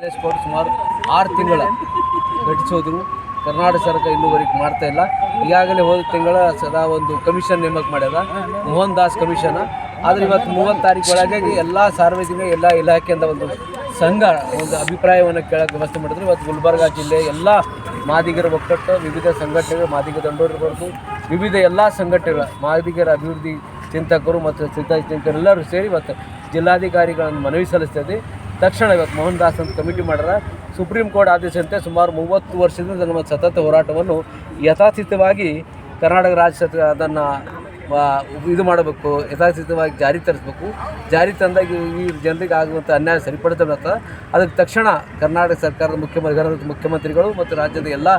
ಆದೇಶಕೊಂಡು ಸುಮಾರು ಆರು ತಿಂಗಳ ಘಟಿಸೋದ್ರು ಕರ್ನಾಟಕ ಸರ್ಕಾರ ಇನ್ನೂವರೆಗೆ ಮಾಡ್ತಾ ಇಲ್ಲ. ಈಗಾಗಲೇ ಹೋದ ತಿಂಗಳ ಸದಾ ಒಂದು ಕಮಿಷನ್ ನೇಮಕ ಮಾಡ್ಯದ. ಮೋಹನ್ ದಾಸ್ ಕಮಿಷನ್. ಆದರೆ ಇವತ್ತು ಮೂವತ್ತು ತಾರೀಕು ಒಳಗೆ ಎಲ್ಲ ಸಾರ್ವಜನಿಕ, ಎಲ್ಲ ಇಲಾಖೆಯಿಂದ ಒಂದು ಸಂಘ, ಒಂದು ಅಭಿಪ್ರಾಯವನ್ನು ಕೇಳಕ್ಕೆ ವ್ಯವಸ್ಥೆ ಮಾಡಿದ್ರು. ಇವತ್ತು ಗುಲ್ಬರ್ಗ ಜಿಲ್ಲೆ ಎಲ್ಲ ಮಾದಿಗರ ಒಕ್ಕಟ್ಟು ವಿವಿಧ ಸಂಘಟನೆಗಳು ಮಾದಿಗ ದಂಡೋರು ಇರ್ಬೋದು ವಿವಿಧ ಎಲ್ಲ ಸಂಘಟನೆಗಳ ಮಾದಿಗರ ಅಭಿವೃದ್ಧಿ ಚಿಂತಕರು ಮತ್ತು ಸಿದ್ಧ ಚಿಂತಕರೆಲ್ಲರೂ ಸೇರಿ ಇವತ್ತು ಜಿಲ್ಲಾಧಿಕಾರಿಗಳನ್ನು ಮನವಿ ಸಲ್ಲಿಸ್ತದೆ ತಕ್ಷಣ ಇವತ್ತು ಮೋಹನ್ ದಾಸ್ ಅಂತ ಕಮಿಟಿ ಮಾಡ್ಯಾರ. ಸುಪ್ರೀಂ ಕೋರ್ಟ್ ಆದೇಶದಂತೆ ಸುಮಾರು ಮೂವತ್ತು ವರ್ಷದಿಂದ ನಮ್ಮ ಸತತ ಹೋರಾಟವನ್ನು ಯಥಾಸ್ಥಿತವಾಗಿ ಕರ್ನಾಟಕ ರಾಜ್ಯ ಸರ್ಕಾರ ಅದನ್ನು ಇದು ಮಾಡಬೇಕು, ಯಥಾಸ್ಥಿತವಾಗಿ ಜಾರಿ ತರಿಸ್ಬೇಕು. ಜಾರಿ ತಂದಾಗ ಈ ಜನರಿಗೆ ಆಗುವಂಥ ಅನ್ಯಾಯ ಸರಿಪಡಿಸಬೇಕ ಅದಕ್ಕೆ ತಕ್ಷಣ ಕರ್ನಾಟಕ ಸರ್ಕಾರದ ಮುಖ್ಯಮಂತ್ರಿ ಮುಖ್ಯಮಂತ್ರಿಗಳು ಮತ್ತು ರಾಜ್ಯದ ಎಲ್ಲ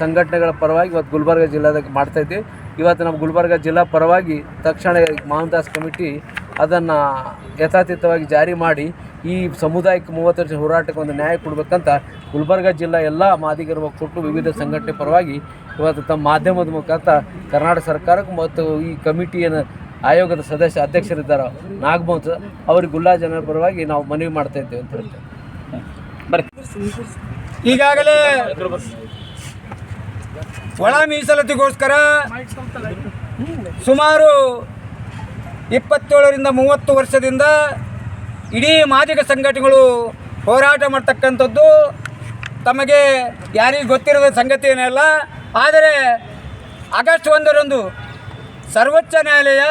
ಸಂಘಟನೆಗಳ ಪರವಾಗಿ ಇವತ್ತು ಗುಲ್ಬರ್ಗ ಮಾಡ್ತಾ ಇದ್ದೀವಿ ಇವತ್ತು ನಮ್ಮ ಗುಲ್ಬರ್ಗ ಜಿಲ್ಲಾ ಪರವಾಗಿ ತಕ್ಷಣ ಮೋಹನ್ ದಾಸ್ ಕಮಿಟಿ ಅದನ್ನು ಯಥಾತೀತವಾಗಿ ಜಾರಿ ಮಾಡಿ ಈ ಸಮುದಾಯಕ್ಕೆ ಮೂವತ್ತು ವರ್ಷ ಹೋರಾಟಕ್ಕೆ ಒಂದು ನ್ಯಾಯ ಕೊಡಬೇಕಂತ ಗುಲ್ಬರ್ಗ ಜಿಲ್ಲಾ ಎಲ್ಲ ಮಾದಿಗರ ಕೊಟ್ಟು ವಿವಿಧ ಸಂಘಟನೆ ಪರವಾಗಿ ಇವತ್ತು ತಮ್ಮ ಮಾಧ್ಯಮದ ಮುಖಾಂತರ ಕರ್ನಾಟಕ ಸರ್ಕಾರಕ್ಕೆ ಮತ್ತು ಈ ಕಮಿಟಿಯನ್ನು ಆಯೋಗದ ಸದಸ್ಯ ಅಧ್ಯಕ್ಷರಿದ್ದಾರೆ ನಾಗಮೋಹನ್ ಅವ್ರಿಗೆ ಗುಲ್ಲಾ ಜನರ ಪರವಾಗಿ ನಾವು ಮನವಿ ಮಾಡ್ತಾ ಇದ್ದೇವೆ ಅಂತ ಹೇಳ್ತೇವೆ ಈಗಾಗಲೇ ಒಳ ಮೀಸಲತಿಗೋಸ್ಕರ ಸುಮಾರು ಇಪ್ಪತ್ತೇಳರಿಂದ ಮೂವತ್ತು ವರ್ಷದಿಂದ ಇಡೀ ಮಾದಿಗ ಸಂಘಟನೆಗಳು ಹೋರಾಟ ಮಾಡ್ತಕ್ಕಂಥದ್ದು ತಮಗೆ ಯಾರಿಗೂ ಗೊತ್ತಿರದ ಸಂಗತಿ ಏನಲ್ಲ ಆದರೆ ಆಗಸ್ಟ್ ಒಂದರಂದು ಸರ್ವೋಚ್ಚ ನ್ಯಾಯಾಲಯ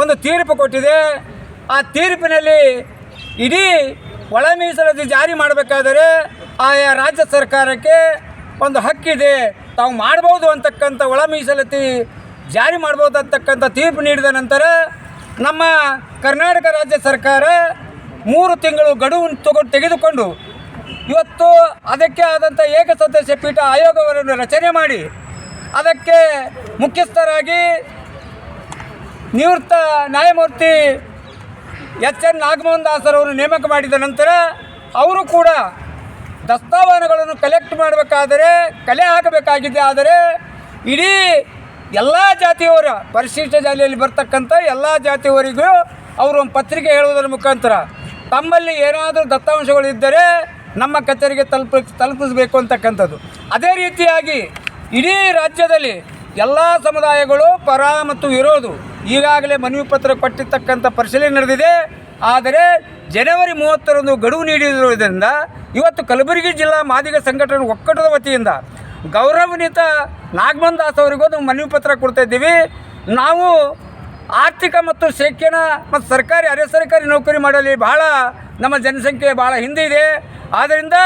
ಒಂದು ತೀರ್ಪು ಕೊಟ್ಟಿದೆ. ಆ ತೀರ್ಪಿನಲ್ಲಿ ಇಡೀ ಒಳ ಮೀಸಲಾತಿ ಜಾರಿ ಮಾಡಬೇಕಾದರೆ ಆಯಾ ರಾಜ್ಯ ಸರ್ಕಾರಕ್ಕೆ ಒಂದು ಹಕ್ಕಿದೆ. ತಾವು ಮಾಡ್ಬೋದು ಅಂತಕ್ಕಂಥ ಒಳ ಮೀಸಲಾತಿ ಜಾರಿ ಮಾಡ್ಬೋದು ಅಂತಕ್ಕಂಥ ತೀರ್ಪು ನೀಡಿದ ನಂತರ ನಮ್ಮ ಕರ್ನಾಟಕ ರಾಜ್ಯ ಸರ್ಕಾರ ಮೂರು ತಿಂಗಳು ಗಡುವು ತಗೊಂಡು ತೆಗೆದುಕೊಂಡು ಇವತ್ತು ಅದಕ್ಕೆ ಆದಂಥ ಏಕಸದಸ್ಯ ಪೀಠ ಆಯೋಗವನ್ನು ರಚನೆ ಮಾಡಿ ಅದಕ್ಕೆ ಮುಖ್ಯಸ್ಥರಾಗಿ ನಿವೃತ್ತ ನ್ಯಾಯಮೂರ್ತಿ ಎಚ್ ಎನ್ ನಾಗಮೋಹನ್ ದಾಸರವರು ನೇಮಕ ಮಾಡಿದ ನಂತರ ಅವರು ಕೂಡ ದಸ್ತಾವೇಜುಗಳನ್ನು ಕಲೆಕ್ಟ್ ಮಾಡಬೇಕಾದರೆ, ಕಲೆ ಹಾಕಬೇಕಾಗಿದೆ. ಆದರೆ ಇಡೀ ಎಲ್ಲ ಜಾತಿಯವರ, ಪರಿಶಿಷ್ಟ ಜಾತಿಯಲ್ಲಿ ಬರ್ತಕ್ಕಂಥ ಎಲ್ಲ ಜಾತಿಯವರಿಗೂ ಅವರು ಪತ್ರಿಕೆ ಹೇಳುವುದರ ಮುಖಾಂತರ ತಮ್ಮಲ್ಲಿ ಏನಾದರೂ ದತ್ತಾಂಶಗಳು ಇದ್ದರೆ ನಮ್ಮ ಕಚೇರಿಗೆ ತಲುಪ ತಲುಪಿಸಬೇಕು ಅಂತಕ್ಕಂಥದ್ದು. ಅದೇ ರೀತಿಯಾಗಿ ಇಡೀ ರಾಜ್ಯದಲ್ಲಿ ಎಲ್ಲ ಸಮುದಾಯಗಳು ಪರ ಮತ್ತು ವಿರೋಧ ಈಗಾಗಲೇ ಮನವಿ ಪತ್ರ ಕೊಟ್ಟಿರ್ತಕ್ಕಂಥ ಪರಿಶೀಲನೆ ನಡೆದಿದೆ. ಆದರೆ ಜನವರಿ ಮೂವತ್ತರಂದು ಗಡುವು ನೀಡಿರುವುದರಿಂದ ಇವತ್ತು ಕಲಬುರಗಿ ಜಿಲ್ಲಾ ಮಾದಿಗ ಸಂಘಟನೆ ಒಕ್ಕಟದ ವತಿಯಿಂದ ಗೌರವನೀತ ನಾಗಮನ್ ದಾಸ್ ಅವರಿಗೂ ಮನವಿ ಪತ್ರ ಕೊಡ್ತಾ ಇದ್ದೀವಿ. ನಾವು ಆರ್ಥಿಕ ಮತ್ತು ಶಿಕ್ಷಣ ಮತ್ತು ಸರ್ಕಾರಿ, ಅರೆ ಸರ್ಕಾರಿ ನೌಕರಿ ಮಾಡಲಿ ಬಹಳ ನಮ್ಮ ಜನಸಂಖ್ಯೆ ಭಾಳ ಹಿಂದೆ ಇದೆ ಆದ್ದರಿಂದ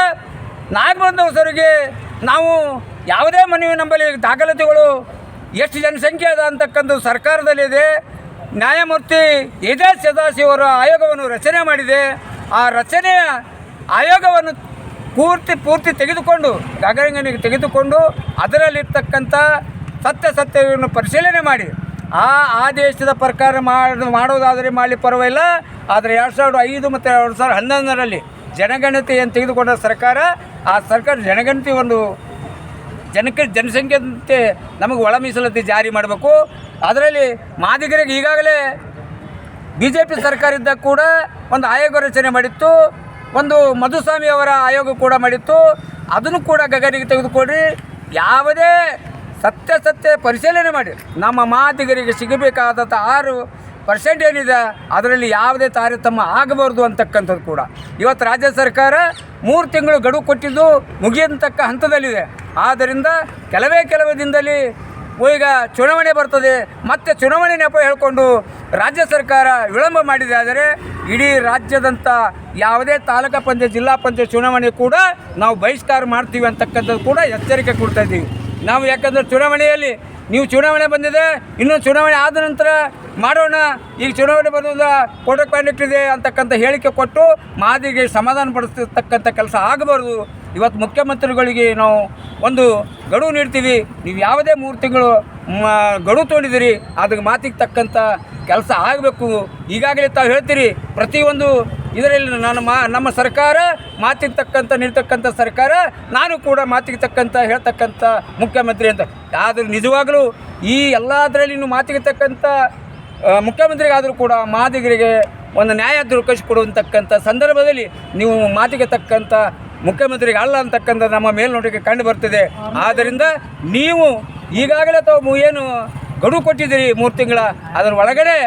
ನಾಗಬಂಧವಸರಿಗೆ ನಾವು ಯಾವುದೇ ಮನವಿ ನಂಬಲ್ಲಿ ದಾಖಲಾತಿಗಳು ಎಷ್ಟು ಜನಸಂಖ್ಯೆ ಅದ ಅಂತಕ್ಕಂಥ ಸರ್ಕಾರದಲ್ಲಿದೆ. ನ್ಯಾಯಮೂರ್ತಿ ಇದೇ ಸದಾಶಿವರ ಆಯೋಗವನ್ನು ರಚನೆ ಮಾಡಿದೆ. ಆ ರಚನೆಯ ಆಯೋಗವನ್ನು ಪೂರ್ತಿ ಪೂರ್ತಿ ತೆಗೆದುಕೊಂಡು ಗಗನಗನಿಗೆ ತೆಗೆದುಕೊಂಡು ಅದರಲ್ಲಿರ್ತಕ್ಕಂಥ ಸತ್ಯಾಸತ್ಯವನ್ನು ಪರಿಶೀಲನೆ ಮಾಡಿ. ಆ ಆದೇಶದ ಪ್ರಕಾರ ಮಾಡಿ, ಮಾಡೋದಾದರೆ ಮಾಡಲಿ ಪರವಾಗಿಲ್ಲ. ಆದರೆ ಎರಡು ಸಾವಿರದ ಐದು ಮತ್ತು ಎರಡು ಸಾವಿರದ ಹನ್ನೊಂದರಲ್ಲಿ ಜನಗಣತಿಯನ್ನು ತೆಗೆದುಕೊಂಡ ಸರ್ಕಾರ, ಆ ಸರ್ಕಾರ ಜನಗಣತಿ ಒಂದು ಜನಕ್ಕೆ ಜನಸಂಖ್ಯೆಯಂತೆ ನಮಗೆ ಒಳ ಮೀಸಲಾತಿ ಜಾರಿ ಮಾಡಬೇಕು. ಅದರಲ್ಲಿ ಮಾದಿಗರಿಗೆ ಈಗಾಗಲೇ ಬಿ ಜೆ ಪಿ ಸರ್ಕಾರ ಇದ್ದಾಗ ಕೂಡ ಒಂದು ಆಯೋಗ ರಚನೆ ಮಾಡಿತ್ತು. ಒಂದು ಮಧುಸ್ವಾಮಿ ಅವರ ಆಯೋಗ ಕೂಡ ಮಾಡಿತ್ತು. ಅದನ್ನು ಕೂಡ ಗಗನಿಗೆ ತೆಗೆದುಕೊಡ್ರಿ. ಯಾವುದೇ ಸತ್ಯಾಸತ್ಯ ಪರಿಶೀಲನೆ ಮಾಡಿ. ನಮ್ಮ ಮಾದಿಗರಿಗೆ ಸಿಗಬೇಕಾದಂಥ ಆರು ಪರ್ಸೆಂಟ್ ಏನಿದೆ, ಅದರಲ್ಲಿ ಯಾವುದೇ ತಾರತಮ್ಯ ಆಗಬಾರ್ದು ಅಂತಕ್ಕಂಥದ್ದು ಕೂಡ. ಇವತ್ತು ರಾಜ್ಯ ಸರ್ಕಾರ ಮೂರು ತಿಂಗಳು ಗಡುವು ಕೊಟ್ಟಿದ್ದು ಮುಗಿಯಂತಕ್ಕ ಹಂತದಲ್ಲಿದೆ. ಆದ್ದರಿಂದ ಕೆಲವೇ ಕೆಲವೇ ದಿನದಲ್ಲಿ ಈಗ ಚುನಾವಣೆ ಬರ್ತದೆ. ಮತ್ತೆ ಚುನಾವಣೆ ನೆಪ ಹೇಳಿಕೊಂಡು ರಾಜ್ಯ ಸರ್ಕಾರ ವಿಳಂಬ ಮಾಡಿದೆ. ಆದರೆ ಇಡೀ ರಾಜ್ಯದಂಥ ಯಾವುದೇ ತಾಲೂಕಾ ಪಂಚಾಯತ್, ಜಿಲ್ಲಾ ಪಂಚಾಯತ್ ಚುನಾವಣೆ ಕೂಡ ನಾವು ಬಹಿಷ್ಕಾರ ಮಾಡ್ತೀವಿ ಅಂತಕ್ಕಂಥದ್ದು ಕೂಡ ಎಚ್ಚರಿಕೆ ಕೊಡ್ತಾ ಇದ್ದೀವಿ. ನಾವು ಯಾಕಂದರೆ ಚುನಾವಣೆಯಲ್ಲಿ ನೀವು ಚುನಾವಣೆ ಬಂದಿದೆ, ಇನ್ನೊಂದು ಚುನಾವಣೆ ಆದ ನಂತರ ಮಾಡೋಣ. ಈಗ ಚುನಾವಣೆ ಬರೋದ ಕೋಟೆ ಕಾಂಡಕ್ಟ್ ಇದೆ ಅಂತಕ್ಕಂಥ ಹೇಳಿಕೆ ಕೊಟ್ಟು ಮಾದಿಗೆ ಸಮಾಧಾನ ಪಡಿಸ್ತಕ್ಕಂಥ ಕೆಲಸ ಆಗಬಾರ್ದು. ಇವತ್ತು ಮುಖ್ಯಮಂತ್ರಿಗಳಿಗೆ ನಾವು ಒಂದು ಗಡುವು ನೀಡ್ತೀವಿ. ನೀವು ಯಾವುದೇ ಮೂರು ತಿಂಗಳು ಗಡುವು ತೊಗೊಂಡಿದ್ದೀರಿ, ಅದಕ್ಕೆ ಮಾತಿಗೆ ತಕ್ಕಂಥ ಕೆಲಸ ಆಗಬೇಕು. ಈಗಾಗಲೇ ತಾವು ಹೇಳ್ತೀರಿ, ಪ್ರತಿಯೊಂದು ಇದರಲ್ಲಿ ನಾನು ಮಾ, ನಮ್ಮ ಸರ್ಕಾರ ಮಾತಿಗೆ ತಕ್ಕಂಥ ನಿಲ್ತಕ್ಕಂಥ ಸರ್ಕಾರ, ನಾನು ಕೂಡ ಮಾತಿಗೆ ತಕ್ಕಂಥ ಹೇಳ್ತಕ್ಕಂಥ ಮುಖ್ಯಮಂತ್ರಿ ಅಂತ. ಆದರೂ ನಿಜವಾಗಲೂ ಈ ಎಲ್ಲದರಲ್ಲಿ ಮಾತಿಗೆ ತಕ್ಕಂಥ ಮುಖ್ಯಮಂತ್ರಿಗಾದರೂ ಕೂಡ ಮಾದಿಗರಿಗೆ ಒಂದು ನ್ಯಾಯ ದೊರಕಿಸಿಕೊಡುವಂತಕ್ಕಂಥ ಸಂದರ್ಭದಲ್ಲಿ ನೀವು ಮಾತಿಗೆ ತಕ್ಕಂಥ ಮುಖ್ಯಮಂತ್ರಿಗೆ ಅಲ್ಲ ಅಂತಕ್ಕಂಥ ನಮ್ಮ ಮೇಲ್ನೋಟಕ್ಕೆ ಕಂಡು ಬರ್ತಿದೆ. ಆದ್ದರಿಂದ ನೀವು ಈಗಾಗಲೇ ತಾವು ಏನು ಗಡುವು ಕೊಟ್ಟಿದ್ದೀರಿ ಮೂರು ತಿಂಗಳ, ಅದರ ಒಳಗಡೆ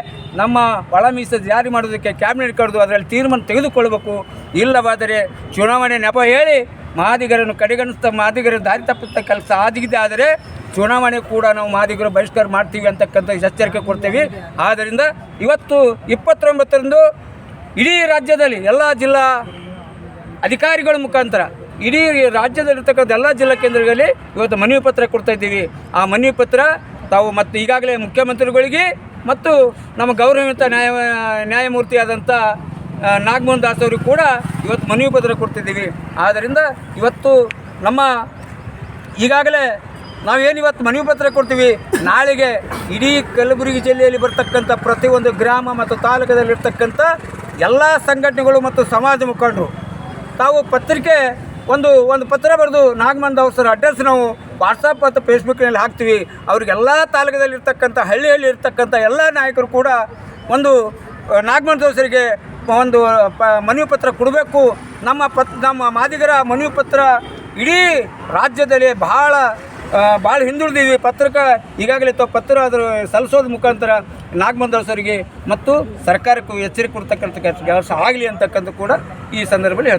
ನಮ್ಮ ಒಳ ಮೀಸಲು ಜಾರಿ ಮಾಡೋದಕ್ಕೆ ಕ್ಯಾಬಿನೆಟ್ ಕರೆದು ಅದರಲ್ಲಿ ತೀರ್ಮಾನ ತೆಗೆದುಕೊಳ್ಬೇಕು ಇಲ್ಲವಾದರೆ ಚುನಾವಣೆ ನೆಪ ಹೇಳಿ ಮಾದಿಗರನ್ನು ಕಡೆಗಣಿಸ್ತಾ, ಮಾದಿಗರ ದಾರಿ ತಪ್ಪಿಸ್ತಾ ಕೆಲಸ ಆದಿಗಿದೆ ಆದರೆ ಚುನಾವಣೆ ಕೂಡ ನಾವು ಮಾದಿಗರು ಬಹಿಷ್ಕಾರ ಮಾಡ್ತೀವಿ ಅಂತಕ್ಕಂಥ ಎಚ್ಚರಿಕೆ ಕೊಡ್ತೀವಿ. ಆದ್ದರಿಂದ ಇವತ್ತು ಇಪ್ಪತ್ತೊಂಬತ್ತರಂದು ಇಡೀ ರಾಜ್ಯದಲ್ಲಿ, ಎಲ್ಲ ಜಿಲ್ಲಾ ಅಧಿಕಾರಿಗಳ ಮುಖಾಂತರ ಇಡೀ ರಾಜ್ಯದಲ್ಲಿರ್ತಕ್ಕಂಥ ಎಲ್ಲ ಜಿಲ್ಲಾ ಕೇಂದ್ರಗಳಲ್ಲಿ ಇವತ್ತು ಮನವಿ ಪತ್ರ ಕೊಡ್ತಾ ಇದ್ದೀವಿ. ಆ ಮನವಿ ಪತ್ರ ತಾವು ಮತ್ತು ಈಗಾಗಲೇ ಮುಖ್ಯಮಂತ್ರಿಗಳಿಗೆ ಮತ್ತು ನಮ್ಮ ಗೌರವಯುತ ನ್ಯಾಯ, ನ್ಯಾಯಮೂರ್ತಿಯಾದಂಥ ನಾಗಮೋಹನ್ ದಾಸ್ ಅವರಿಗೆ ಕೂಡ ಇವತ್ತು ಮನವಿ ಪತ್ರ ಕೊಡ್ತಿದ್ದೀವಿ. ಆದ್ದರಿಂದ ಇವತ್ತು ನಮ್ಮ ಈಗಾಗಲೇ ನಾವೇನು ಇವತ್ತು ಮನವಿ ಪತ್ರ ಕೊಡ್ತೀವಿ? ನಾಳೆಗೆ ಇಡೀ ಕಲಬುರಗಿ ಜಿಲ್ಲೆಯಲ್ಲಿ ಬರ್ತಕ್ಕಂಥ ಪ್ರತಿಯೊಂದು ಗ್ರಾಮ ಮತ್ತು ತಾಲೂಕದಲ್ಲಿರ್ತಕ್ಕಂಥ ಎಲ್ಲ ಸಂಘಟನೆಗಳು ಮತ್ತು ಸಮಾಜ ಮುಖಂಡರು ತಾವು ಪತ್ರಿಕೆ ಒಂದು ಒಂದು ಪತ್ರ ಬರೆದು ನಾಗಮಂದ ಸರ್ ಅಡ್ರೆಸ್ ನಾವು ವಾಟ್ಸಪ್ ಮತ್ತು ಫೇಸ್ಬುಕ್ನಲ್ಲಿ ಹಾಕ್ತೀವಿ. ಅವ್ರಿಗೆಲ್ಲ ತಾಲೂಕದಲ್ಲಿರ್ತಕ್ಕಂಥ ಹಳ್ಳಿಯಲ್ಲಿ ಇರ್ತಕ್ಕಂಥ ಎಲ್ಲ ನಾಯಕರು ಕೂಡ ಒಂದು ನಾಗಮಂದ ದೋಸರಿಗೆ ಒಂದು ಪ, ಮನವಿ ಪತ್ರ ಕೊಡಬೇಕು. ನಮ್ಮ ಪತ್, ನಮ್ಮ ಮಾದಿಗರ ಮನವಿ ಪತ್ರ ಇಡೀ ರಾಜ್ಯದಲ್ಲಿ ಬಹಳ ಭಾಳ ಹಿಂದುಳಿದೀವಿ ಪತ್ರಕ ಈಗಾಗಲೇ ತಾವು ಪತ್ರ ಅದ್ರ ಸಲ್ಲಿಸೋದ ಮುಖಾಂತರ ನಾಗಮಂದರಸರಿಗೆ ಮತ್ತು ಸರ್ಕಾರಕ್ಕೂ ಎಚ್ಚರಿಕೆ ಕೊಡ್ತಕ್ಕಂಥ ಕೆಲಸ ಆಗಲಿ ಅಂತಕ್ಕಂಥ ಕೂಡ ಈ ಸಂದರ್ಭದಲ್ಲಿ ಹೇಳ್ತೀನಿ.